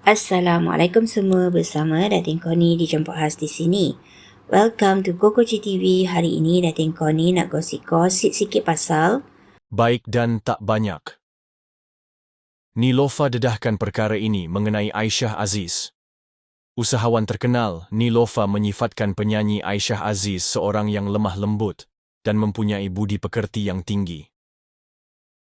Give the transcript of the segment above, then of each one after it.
Assalamualaikum semua bersama Datin Koni di Jemput Khas di sini. Welcome to Kokoci TV. Hari ini Datin Koni nak gosip-gosip sikit pasal baik dan tak banyak. Nilofa dedahkan perkara ini mengenai Aisyah Aziz. Usahawan terkenal, Nilofa menyifatkan penyanyi Aisyah Aziz seorang yang lemah lembut dan mempunyai budi pekerti yang tinggi.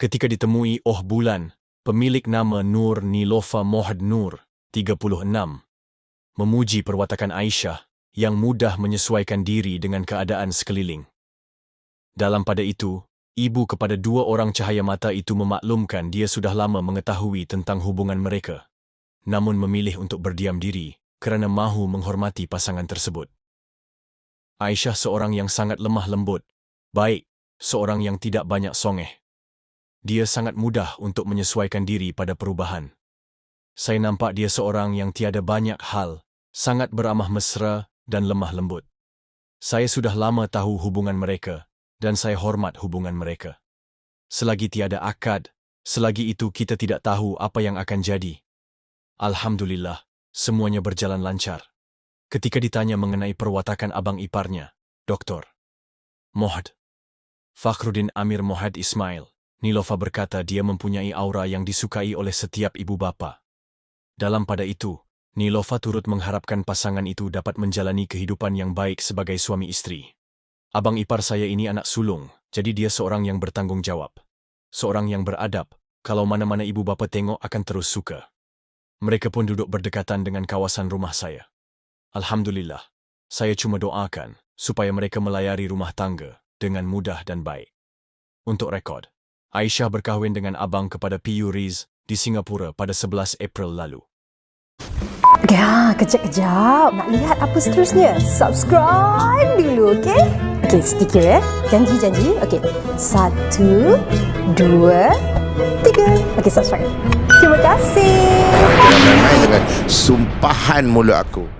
Ketika ditemui Oh Bulan, pemilik nama Nur Nilofa Mohd Nur, 36, memuji perwatakan Aisyah yang mudah menyesuaikan diri dengan keadaan sekeliling. Dalam pada itu, ibu kepada dua orang cahaya mata itu memaklumkan dia sudah lama mengetahui tentang hubungan mereka, namun memilih untuk berdiam diri kerana mahu menghormati pasangan tersebut. Aisyah seorang yang sangat lemah lembut, baik, seorang yang tidak banyak songeh. Dia sangat mudah untuk menyesuaikan diri pada perubahan. Saya nampak dia seorang yang tiada banyak hal, sangat beramah mesra dan lemah lembut. Saya sudah lama tahu hubungan mereka dan saya hormat hubungan mereka. Selagi tiada akad, selagi itu kita tidak tahu apa yang akan jadi. Alhamdulillah, semuanya berjalan lancar. Ketika ditanya mengenai perwatakan abang iparnya, Dr. Mohd. Fakhruddin Amir Mohd Ismail, Nilofa berkata dia mempunyai aura yang disukai oleh setiap ibu bapa. Dalam pada itu, Nilofa turut mengharapkan pasangan itu dapat menjalani kehidupan yang baik sebagai suami istri. Abang ipar saya ini anak sulung, jadi dia seorang yang bertanggung jawab. Seorang yang beradab, kalau mana-mana ibu bapa tengok akan terus suka. Mereka pun duduk berdekatan dengan kawasan rumah saya. Alhamdulillah, saya cuma doakan supaya mereka melayari rumah tangga dengan mudah dan baik. Untuk rekod, Aisyah berkahwin dengan abang kepada P.U. Riz di Singapura pada 11 April lalu. Ya, kejap-kejap. Nak lihat apa seterusnya? Subscribe dulu, okey? Okey, sedikit ya. Janji-janji. Okey. Satu, dua, tiga. Okey, subscribe. Terima kasih. Dengan sumpahan mulut aku.